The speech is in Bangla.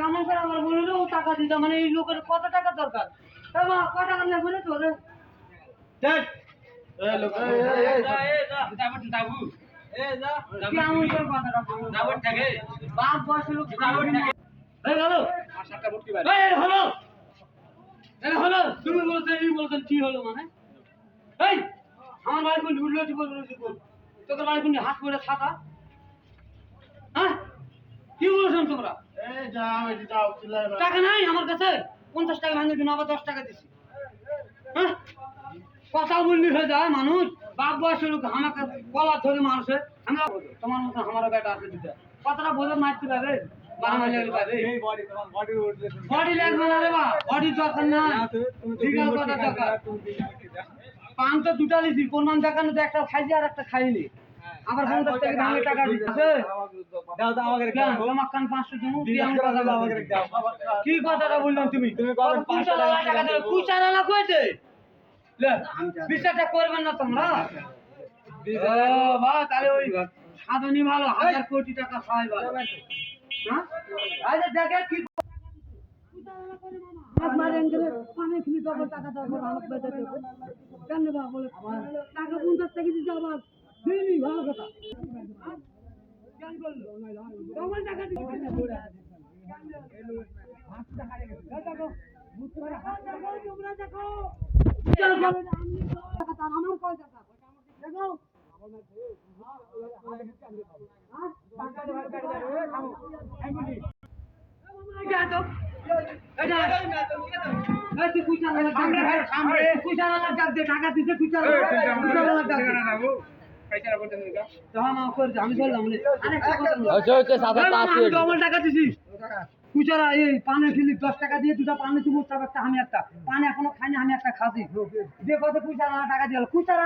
কেমন করে আমার বলিল টাকা দিতে মানে এই লোকের কত টাকা দরকার মা কত টাকা রে তোরে হলো তুমি বলতে এই বলতেন কি হলো মানে আমার বাড়ি কোন তোদের বাড়ি কোন হাত করে ছাতা হ্যাঁ কি বলছেন তোমরা টাকা নাই আমার কাছে। পঞ্চাশ টাকা ভাঙে দিন আবার দশ টাকা দিছি। হ্যাঁ? কথা বললি হয়ে যায় মানুষ। বাপ লোক আমাকে গলা ধরে মারছে। আমি তোমার মতো আমার বেটা আছে দিতে কথাটা বোঝা মারতে পারে বারো মাইল লাগলে পারে বডি লাগবে না রে বা বডি দরকার না ঠিক কথা দরকার। পান তো দুটা লিছি কোন মান দেখানো একটা খাইছি আর একটা খাইনি। আবার পঞ্চাশ টাকা ভাঙে টাকা দিচ্ছে। দাও দাও আমাকে কেন? তোমার কান পাঁচশো দিন দিয়ে আমি কথা বলব। কি কথাটা বললাম তুমি? তুমি বলো, পাঁচশো কুচালালা টাকা টাকা দেবে? কুচালালা কইতে লে বিচারটা করবেন না তোমরা। ও বা তাহলে ওই সাধনী ভালো হাজার কোটি টাকা খাওয়াই ভালো। হ্যাঁ? আরে দেখে কি হাত মারেন গেলে খেলি তখন টাকা দরকার আমাকে বেঁচে দেবে কেন বা বলে? টাকা পঞ্চাশ টাকা দিতে আবার দিইনি ভালো কথা হ্যাঁ? কেন করল তোমার টাকা দিতে আমার কয় টাকা দেখো আমি বললাম ডবল টাকা দিছি কুচারা এই পানে দশ টাকা দিয়ে দুটা পানে একটা আমি একটা। পানে এখনও খাইনি আমি একটা খাসি। যে কত কুচারা টাকা দিয়ে কুচারা